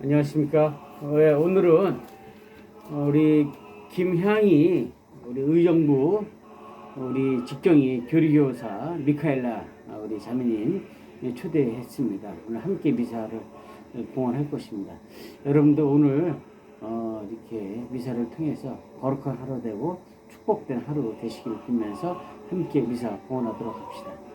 안녕하십니까. 어, 예, 오늘은 어, 우리 김향이 우리 의정부 우리 직경이 교리교사 미카엘라 어, 우리 자매님 예, 초대했습니다. 오늘 함께 미사를 봉헌할 것입니다. 여러분도 오늘 어, 이렇게 미사를 통해서 거룩한 하루 되고 축복된 하루 되시길 빌면서 함께 미사 봉헌하도록 합시다.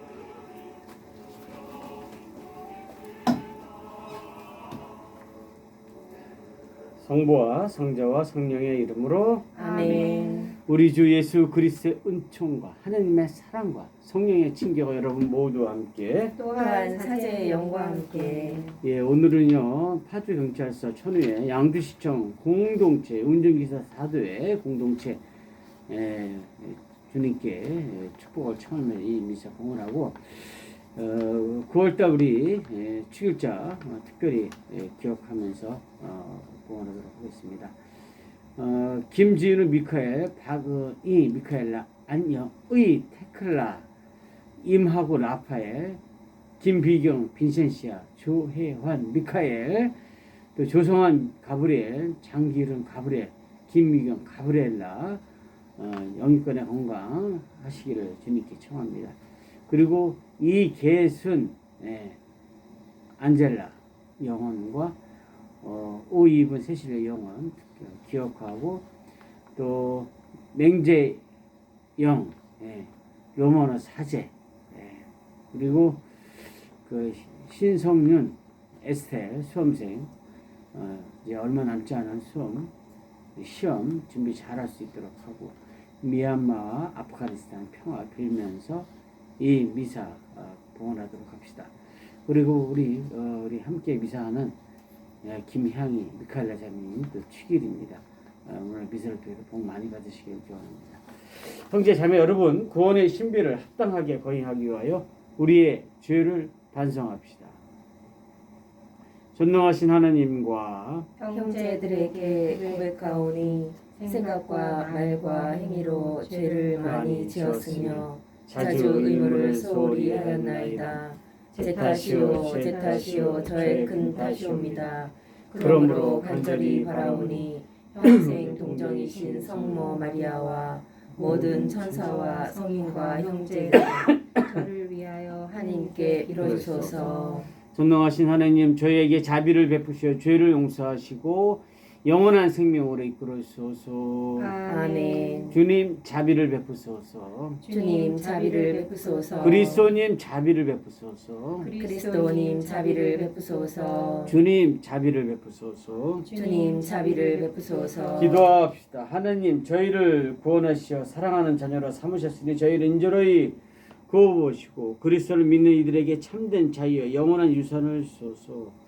성부와 성자와 성령의 이름으로 아멘. 우리 주 예수 그리스도의 은총과 하나님의 사랑과 성령의 친교가 여러분 모두와 함께 또한 사제의 영과 함께 예 오늘은요 파주 경찰서 천우의 양주시청 공동체 운전기사 사도의 공동체 예, 주님께 예, 축복을 청하며 이 미사 봉헌하고 어, 9월달 우리 예, 축일자 어, 특별히 예, 기억하면서 어, 봉헌하도록 하겠습니다. 어, 김지윤은 미카엘, 박은희, 미카엘라, 안영의, 테클라, 임하고 라파엘, 김비경, 빈센시아, 조혜환, 미카엘, 또 조성환, 가브리엘, 장기른, 가브리엘, 김미경, 가브리엘라, 어, 영유권의 건강 하시기를 주님께 청합니다. 그리고 이계순, 예, 안젤라 영혼과 어, 오이분 세실의 영혼 기억하고 또 맹제 영, 예, 로마노 사제, 예, 그리고 그 신성윤 에스텔 수험생 어, 이제 얼마 남지 않은 수험 시험 준비 잘 할 수 있도록 하고 미얀마와 아프가니스탄 평화 빌면서 이 미사 어, 봉헌하도록 합시다. 그리고 우리 어, 우리 함께 미사하는 예, 김향이 미카엘라 자매님 또 축일입니다. 어, 오늘 미사를 통해서 복 많이 받으시길 기원합니다. 형제 자매 여러분 구원의 신비를 합당하게 거행하기 위하여 우리의 죄를 반성합시다. 전능하신 하나님과 형제들에게 고백하오니 생각과 말과 행위로 죄를 많이 지었으며 자주 의무를 소홀히 하였나이다. 제 탓이요 제 탓이요 저의 큰 탓이옵니다. 그러므로 간절히 바라오니 평생 동정이신 성모 마리아와 모든 천사와 성인과 형제들 저를 위하여 하나님께 이뤄주소서. 전능하신 하나님 저희에게 자비를 베푸시어 죄를 용서하시고 영원한 생명으로 이끌어 주소서. 아멘. 주님 자비를 베푸소서. 주님 자비를 베푸소서. 그리스도님 자비를 베푸소서. 그리스도님 자비를 베푸소서. 주님 자비를 베푸소서. 주님 자비를 베푸소서. 기도합시다. 하나님 저희를 구원하시어 사랑하는 자녀로 삼으셨으니 저희를 인절히 구워보시고 그리스도를 믿는 이들에게 참된 자유와 영원한 유산을 주소서.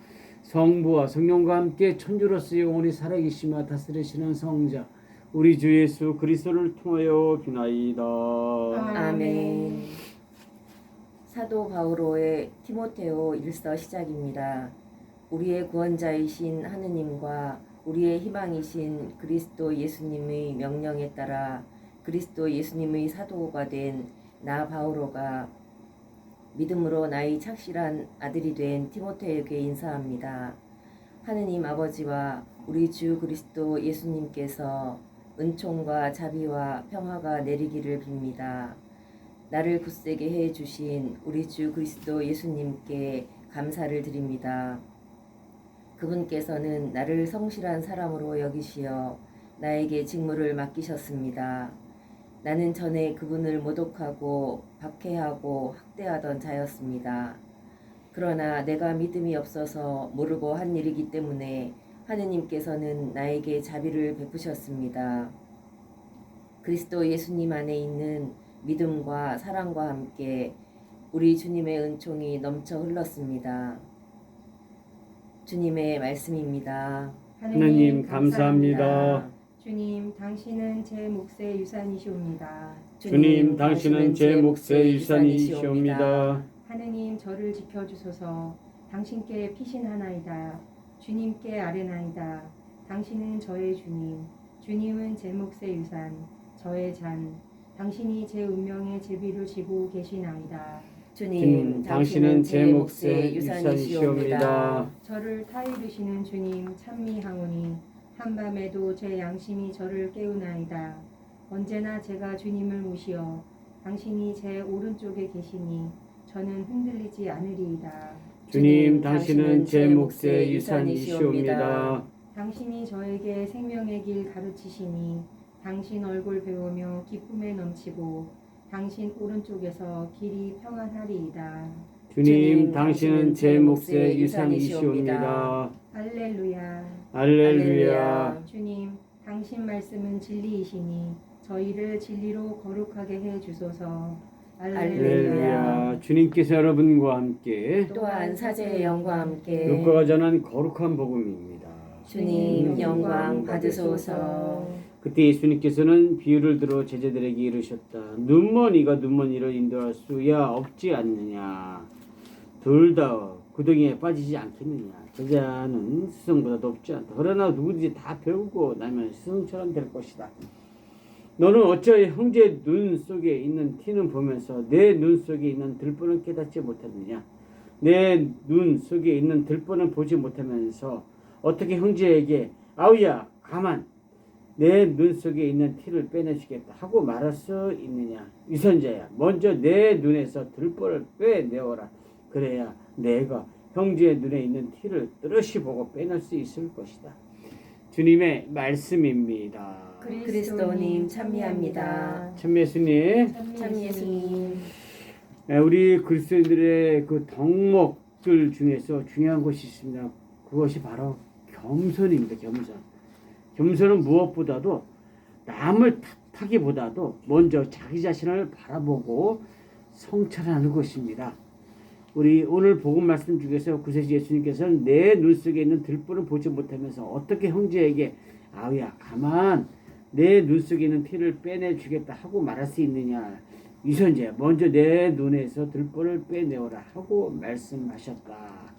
성부와 성령과 함께 천주로서 영원히 살아계시며 다스리시는 성자 우리 주 예수 그리스도를 통하여 비나이다. 아멘. 사도 바오로의 티모테오 일서 시작입니다. 우리의 구원자이신 하느님과 우리의 희망이신 그리스도 예수님의 명령에 따라 그리스도 예수님의 사도가 된 나 바오로가 믿음으로 나의 착실한 아들이 된 티모테에게 인사합니다. 하느님 아버지와 우리 주 그리스도 예수님께서 은총과 자비와 평화가 내리기를 빕니다. 나를 굳세게 해 주신 우리 주 그리스도 예수님께 감사를 드립니다. 그분께서는 나를 성실한 사람으로 여기시어 나에게 직무를 맡기셨습니다. 나는 전에 그분을 모독하고 박해하고 학대하던 자였습니다. 그러나 내가 믿음이 없어서 모르고 한 일이기 때문에 하느님께서는 나에게 자비를 베푸셨습니다. 그리스도 예수님 안에 있는 믿음과 사랑과 함께 우리 주님의 은총이 넘쳐 흘렀습니다. 주님의 말씀입니다. 하나님 감사합니다. 주님, 당신은 제 몫의 유산이시옵니다. 주님 당신은 제 몫의 유산이시옵니다. 하느님, 저를 지켜주소서. 당신께 피신하나이다. 주님께 아뢰나이다. 당신은 저의 주님. 주님은 제 몫의 유산, 저의 잔. 당신이 제 운명의 제비를 지고 계시나이다. 주님, 당신은 제 몫의 유산이시옵니다. 저를 타이르시는 주님 찬미하오니 한밤에도 제 양심이 저를 깨우나이다. 언제나 제가 주님을 모시어 당신이 제 오른쪽에 계시니 저는 흔들리지 않으리이다. 주님, 당신은 제 몫의 유산이시옵니다. 당신이 저에게 생명의 길 가르치시니 당신 얼굴 배우며 기쁨에 넘치고 당신 오른쪽에서 길이 평안하리이다. 주님, 당신은 제 몫의 유산이시옵니다. 할렐루야. 할렐루야. 주님, 당신 말씀은 진리이시니 저희를 진리로 거룩하게 해 주소서. 할렐루야. 주님께서 여러분과 함께 또한 사제의 영과 함께 루카가 전한 거룩한 복음입니다. 주님 영광 받으소서. 그때 예수님께서는 비유를 들어 제자들에게 이르셨다. 눈먼 이가 눈먼 이를 인도할 수야 없지 않느냐. 둘다 구덩이에 빠지지 않겠느냐. 제자는 스승보다 높지 않다. 그러나 누구든지 다 배우고 나면 스승처럼 될 것이다. 너는 어찌하여 형제 눈 속에 있는 티는 보면서 내 눈 속에 있는 들보는 깨닫지 못하느냐? 내 눈 속에 있는 들보는 보지 못하면서 어떻게 형제에게 아우야 가만 내 눈 속에 있는 티를 빼내주겠다 하고 말할 수 있느냐? 위선자야 먼저 내 눈에서 들보를 빼내어라 그래야 내가 형제의 눈에 있는 티를 뚜렷이 보고 빼낼 수 있을 것이다. 주님의 말씀입니다. 그리스도님 참미합니다. 참 예수님 참 예수님. 에, 우리 그리스도인들의 그 덕목들 중에서 중요한 것이 있습니다. 그것이 바로 겸손입니다. 겸손. 겸손은 무엇보다도 남을 탓하기보다도 먼저 자기 자신을 바라보고 성찰하는 것입니다. 우리 오늘 복음 말씀 중에서 구세주 예수님께서는 내 눈 속에 있는 들보를 보지 못하면서 어떻게 형제에게 아우야 가만 내 눈 속에 있는 피를 빼내 주겠다 하고 말할 수 있느냐 이선재 먼저 내 눈에서 들보를 빼내오라 하고 말씀하셨다.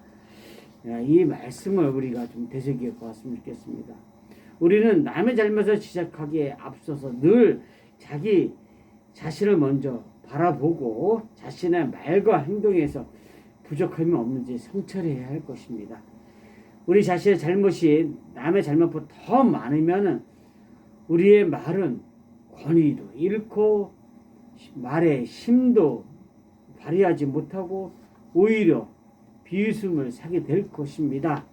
야, 이 말씀을 우리가 좀 되새겨 보았으면 좋겠습니다. 우리는 남의 잘못을 지적하기에 앞서서 늘 자기 자신을 먼저 바라보고 자신의 말과 행동에서 부족함이 없는지 성찰해야 할 것입니다. 우리 자신의 잘못이 남의 잘못보다 더 많으면은 우리의 말은 권위도 잃고 말의 힘도 발휘하지 못하고 오히려 비웃음을 사게 될 것입니다.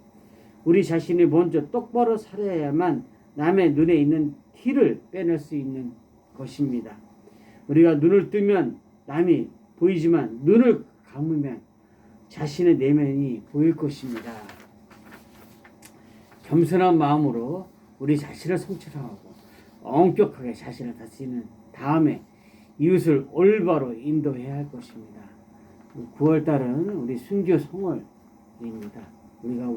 우리 자신이 먼저 똑바로 살아야만 남의 눈에 있는 티를 빼낼 수 있는 것입니다. 우리가 눈을 뜨면 남이 보이지만 눈을 감으면 자신의 내면이 보일 것입니다. 겸손한 마음으로 우리 자신을 성찰하고 엄격하게 자신을 다스리는 다음에 이웃을 올바로 인도해야 할 것입니다. 9월 달은 우리 순교 성월입니다. 우리가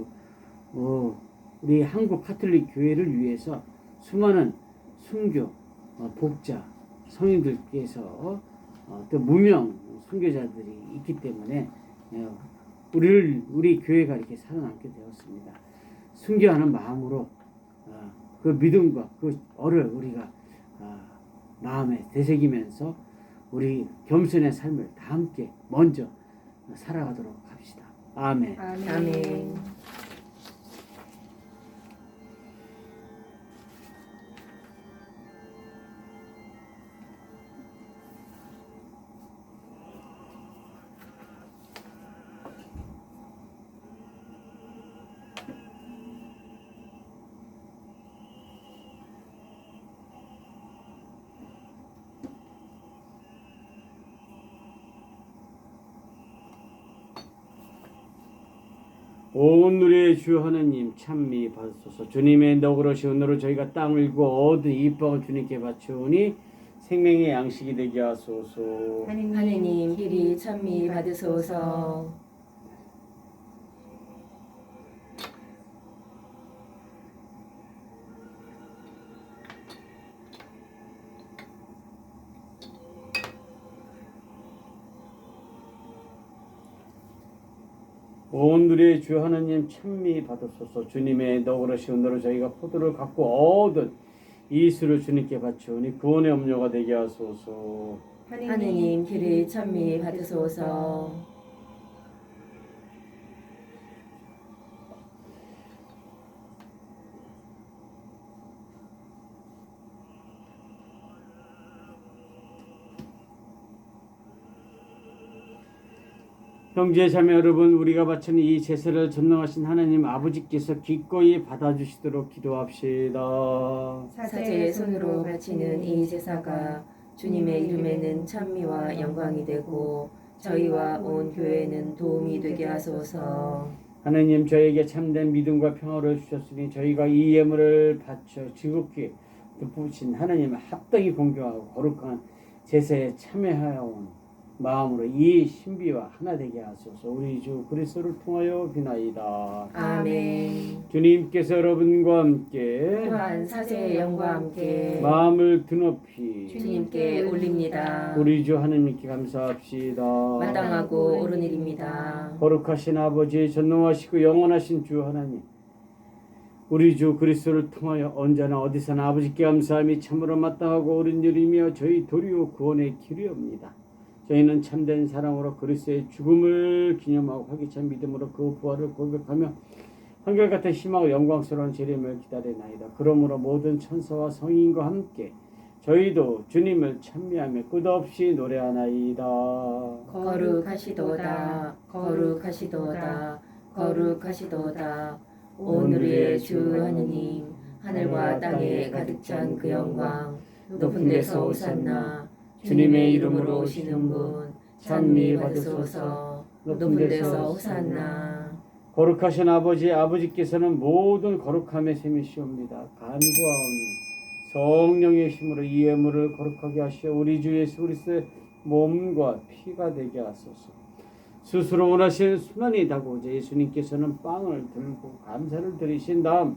어, 우리 한국 카톨릭 교회를 위해서 수많은 순교 어, 복자 성인들께서 어, 또 무명 순교자들이 있기 때문에 어, 우리를 우리 교회가 이렇게 살아남게 되었습니다. 순교하는 마음으로 어, 그 믿음과 그 어를 우리가 어, 마음에 되새기면서 우리 겸손의 삶을 다 함께 먼저 살아가도록 합시다. 아멘. 아멘. 아멘. 온 누리의 주 하나님 찬미 받으소서 주님의 너그러시 은혜로 저희가 땅을 일고 얻은 이빵을 주님께 바치오니 생명의 양식이 되게 하소서 하느님 길이 찬미 받으소서. 온 누리의 주 하나님 찬미 받으소서 주님의 너그러시 은혜로 저희가 포도를 갖고 얻은 이 수를 주님께 바치오니 구원의 음료가 되게 하소서 하느님 길이 찬미 받으소서. 형제 자매 여러분 우리가 바치는 이 제사를 전능하신 하나님 아버지께서 기꺼이 받아주시도록 기도합시다. 사제의 손으로 바치는 이 제사가 주님의 이름에는 찬미와 영광이 되고 저희와 온 교회는 도움이 되게 하소서. 하나님 저에게 참된 믿음과 평화를 주셨으니 저희가 이 예물을 바쳐 지극히 돋부신 하나님 합당히 공경하고 거룩한 제사에 참여하여 온 마음으로 이 신비와 하나 되게 하소서 우리 주 그리스도를 통하여 비나이다. 아멘. 주님께서 여러분과 함께 또한 사제의 영과 함께 마음을 드높이 주님께 올립니다. 우리 주 하나님께 감사합시다. 마땅하고 옳은 일입니다. 거룩하신 아버지 전능하시고 영원하신 주 하나님 우리 주 그리스도를 통하여 언제나 어디서나 아버지께 감사함이 참으로 마땅하고 옳은 일이며 저희 도리오 구원의 길이옵니다. 저희는 참된 사랑으로 그리스도의 죽음을 기념하고 활기찬 믿음으로 그 부활을 고백하며 한결같은 희망을 영광스러운 재림을 기다리나이다. 그러므로 모든 천사와 성인과 함께 저희도 주님을 찬미하며 끝없이 노래하나이다. 거룩하시도다. 거룩하시도다. 거룩하시도다. 오늘의 주 하느님 하늘과 땅에 가득 찬 그 영광 높은 데서 오산나 주님의 이름으로 오시는 분 찬미 받으소서 높은 데서 오산나 거룩하신 아버지 아버지께서는 모든 거룩함의 셈이시옵니다. 간구하오니 성령의 힘으로 이 예물을 거룩하게 하시어 우리 주 예수 그리스도의 몸과 피가 되게 하소서. 스스로 원하신 순환이 다고자 예수님께서는 빵을 들고 감사를 드리신 다음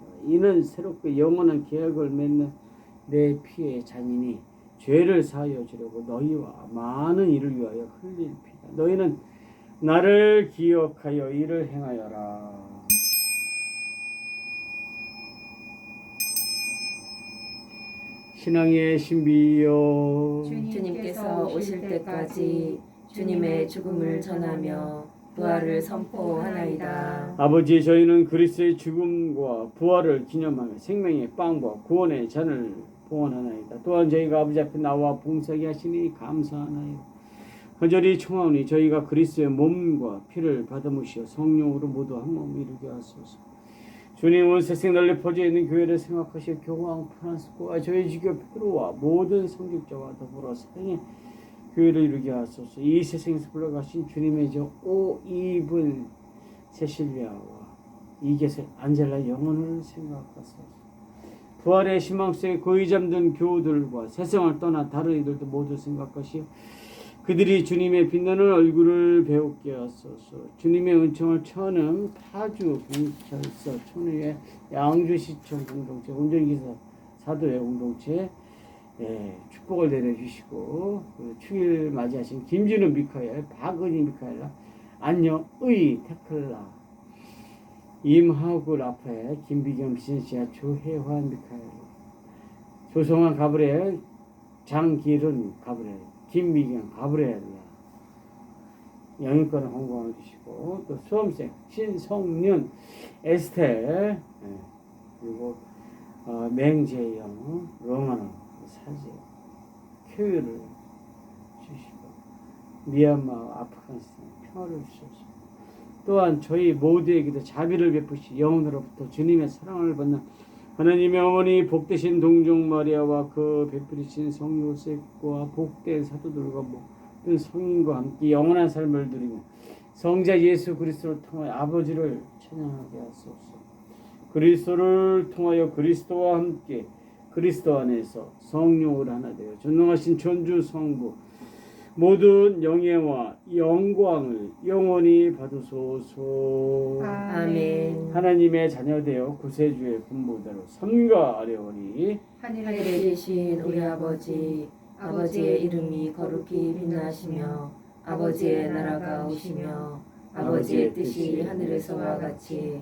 이는 새롭고 영원한 계약을 맺는 내 피의 잔이니 죄를 사하여 주려고 너희와 많은 이를 위하여 흘릴 피다. 너희는 나를 기억하여 이를 행하여라. 신앙의 신비여 주님께서 오실 때까지 주님의 죽음을 전하며 부활을 선포하나이다. 아버지 저희는 그리스도의 죽음과 부활을 기념하며 생명의 빵과 구원의 잔을 봉헌하나이다. 또한 저희가 아버지 앞에 나와 봉사하게 하시니 감사하나이다. 간절히 청하오니 저희가 그리스도의 몸과 피를 받아무시어 성령으로 모두 한 몸 이루게 하소서. 주님 은 세상 널리 퍼져 있는 교회를 생각하시어 교황 프란스코와 저희 지교 페루와 모든 성직자와 더불어 사랑의 교회를 이루게 하소서. 이 세상에서 불러가신 주님의 저 오이분 세실리아와 이게세 안젤라 영혼을 생각하소서. 부활의 희망 속에 고이 잠든 교우들과 세상을 떠나 다른 이들도 모두 생각하시어 그들이 주님의 빛나는 얼굴을 배우게 하소서. 주님의 은총을 처하는 파주 경찰서 촌의 양주시청 공동체 운전기사 사도의 공동체 예, 축복을 내려주시고 그 축일 맞이하신 김진우 미카엘, 박은희 미카엘라, 안녕의 테클라, 임하구 라파엘, 김비경 비센시아, 조혜환 미카엘, 조성환 가브리엘, 장기른 가브리엘, 김미경 가브리엘라 영인권을 홍보해 주시고 또 수험생 신성윤 에스텔 예, 그리고 어, 맹재영 로마노 사제 큐를 주시고 미얀마 아프가니스탄 평화를 주소서 또한 저희 모두에게도 자비를 베푸시 영혼으로부터 주님의 사랑을 받는 하나님의 어머니 복되신 동정 마리아와 그 베푸리신 성 요셉과 복된 사도들과 모든 성인과 함께 영원한 삶을 누리며 성자 예수 그리스도를 통하여 아버지를 찬양하게 하소서. 그리스도를 통하여 그리스도와 함께 그리스도 안에서 성령을 하나 되어 전능하신 전주 성부 모든 영예와 영광을 영원히 받으소서. 아멘. 하나님의 자녀되어 구세주의 분모대로 삼가하려니 하늘에 계신 우리 아버지, 아버지의 이름이 거룩히 빛나시며 아버지의 나라가 오시며 아버지의 뜻이 하늘에서와 같이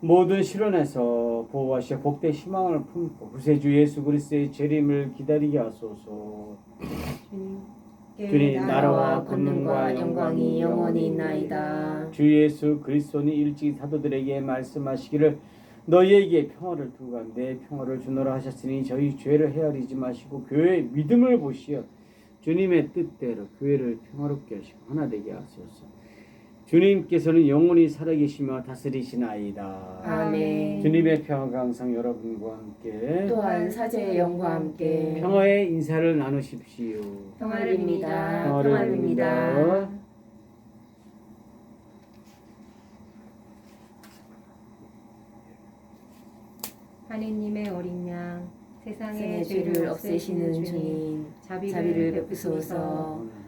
모든 시련에서 보호하시어 복된 희망을 품고 구세주 예수 그리스도의 재림을 기다리게 하소서. 주님, 나라와 권능과 영광이 영원히 있나이다. 주 예수 그리스도는 일찍 사도들에게 말씀하시기를 너희에게 평화를 두고 내 평화를 주노라 하셨으니 저희 죄를 헤아리지 마시고 교회의 믿음을 보시어 주님의 뜻대로 교회를 평화롭게 하시고 하나 되게 하소서. 주님께서는 영원히 살아계시며 다스리시나이다. 아멘. 주님의 평화가 항상 여러분과 함께 또한 사제의 영과 함께 평화의 인사를 나누십시오. 빕니다. 빕니다. 하느님의 어린 양 세상의 세상의 죄를 없애시는 주님 자비를 베푸소서.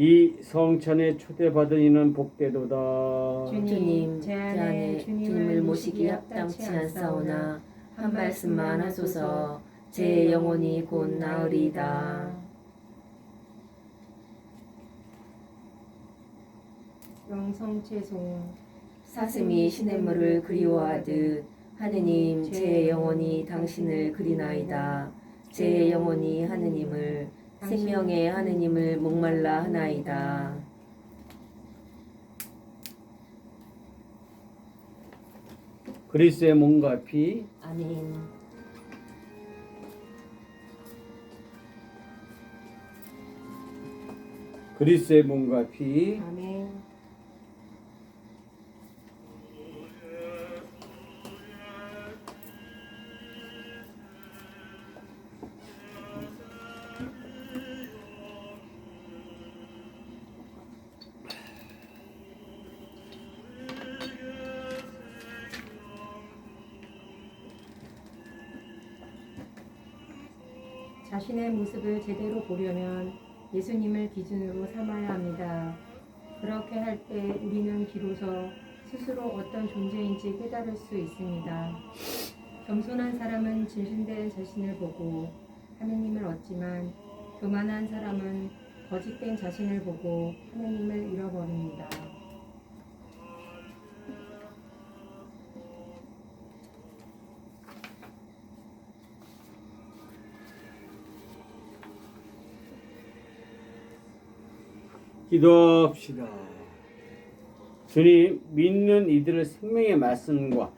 이 성천에 초대받은 이는 복되도다. 주님 제 안에 주님을 모시기 합당치 않사오나 한 말씀만 하소서 제 영혼이 곧 나으리이다. 영성 채송 사슴이 시냇물을 그리워하듯 하느님 제 영혼이 당신을 그리나이다. 제 영혼이 하느님을 생명의 하느님을 목말라 하나이다. 그리스의 몸과 피 아멘. 그리스의 몸과 피 아멘 모습을 제대로 보려면 예수님을 기준으로 삼아야 합니다. 그렇게 할 때 우리는 비로소 스스로 어떤 존재인지 깨달을 수 있습니다. 겸손한 사람은 진실된 자신을 보고 하느님을 얻지만 교만한 사람은 거짓된 자신을 보고 하느님을 잃어버립니다. 기도합시다. 주님 믿는 이들을 생명의 말씀과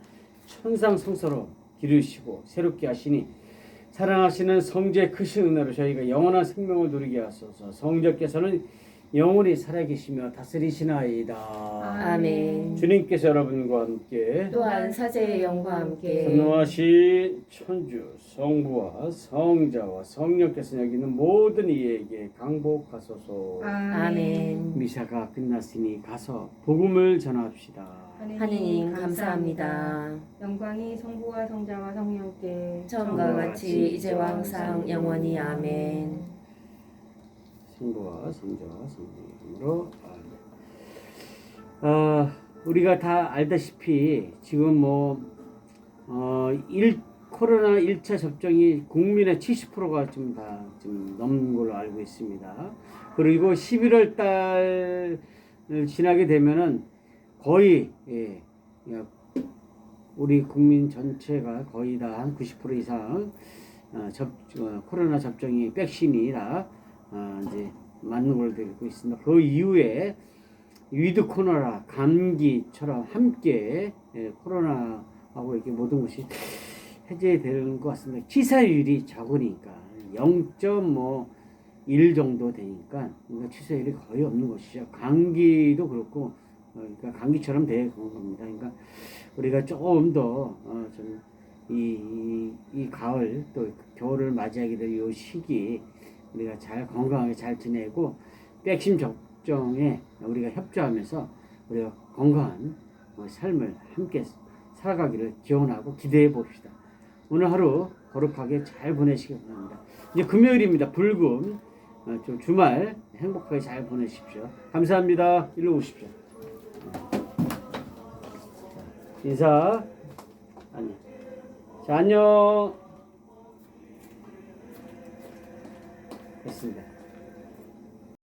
천상 성서로 기르시고 새롭게 하시니 사랑하시는 성제 크신 은혜로 저희가 영원한 생명을 누리게 하소서. 성자께서는 영원히 살아계시며 다스리시나이다. 아멘. 주님께서 여러분과 함께 또한 사제의 영과 함께 선노하신 천주 성부와 성자와 성령께서 여기 있는 모든 이에게 강복하소서. 아멘. 미사가 끝났으니 가서 복음을 전합시다. 하느님 감사합니다. 영광이 성부와 성자와 성령께 처음과 같이 이제와 항상 영원히 아멘. 성부와 성자와 성령으로 아멘. 아, 우리가 다 알다시피 지금 뭐 어, 일, 코로나 1차 접종이 국민의 70%가 좀 다 좀 넘는 걸로 알고 있습니다. 그리고 11월 달 지나게 되면은 거의 예, 우리 국민 전체가 거의 다 한 90% 이상 어, 접, 어, 코로나 접종이 백신이라 어, 이제 맞는 걸로 되고 있습니다. 그 이후에 위드 코로나 감기처럼 함께 예, 코로나하고 이렇게 모든 것이 해제되는 것 같습니다. 치사율이 적으니까 0.1 정도 되니까 그러니까 치사율이 거의 없는 것이죠. 감기도 그렇고 어, 그러니까 감기처럼 되는 겁니다. 그러니까 우리가 조금 더 어, 이, 이 가을 또 겨울을 맞이하게 될 이 시기 우리가 잘 건강하게 잘 지내고 백신 접종에 우리가 협조하면서 우리가 건강한 어, 삶을 함께 살아가기를 기원하고 기대해 봅시다. 오늘 하루 거룩하게 잘 보내시기 바랍니다. 이제 금요일입니다. 불금 어, 좀 주말 행복하게 잘 보내십시오. 감사합니다. 일로 오십시오. 인사. 아니. 자, 안녕. 됐습니다.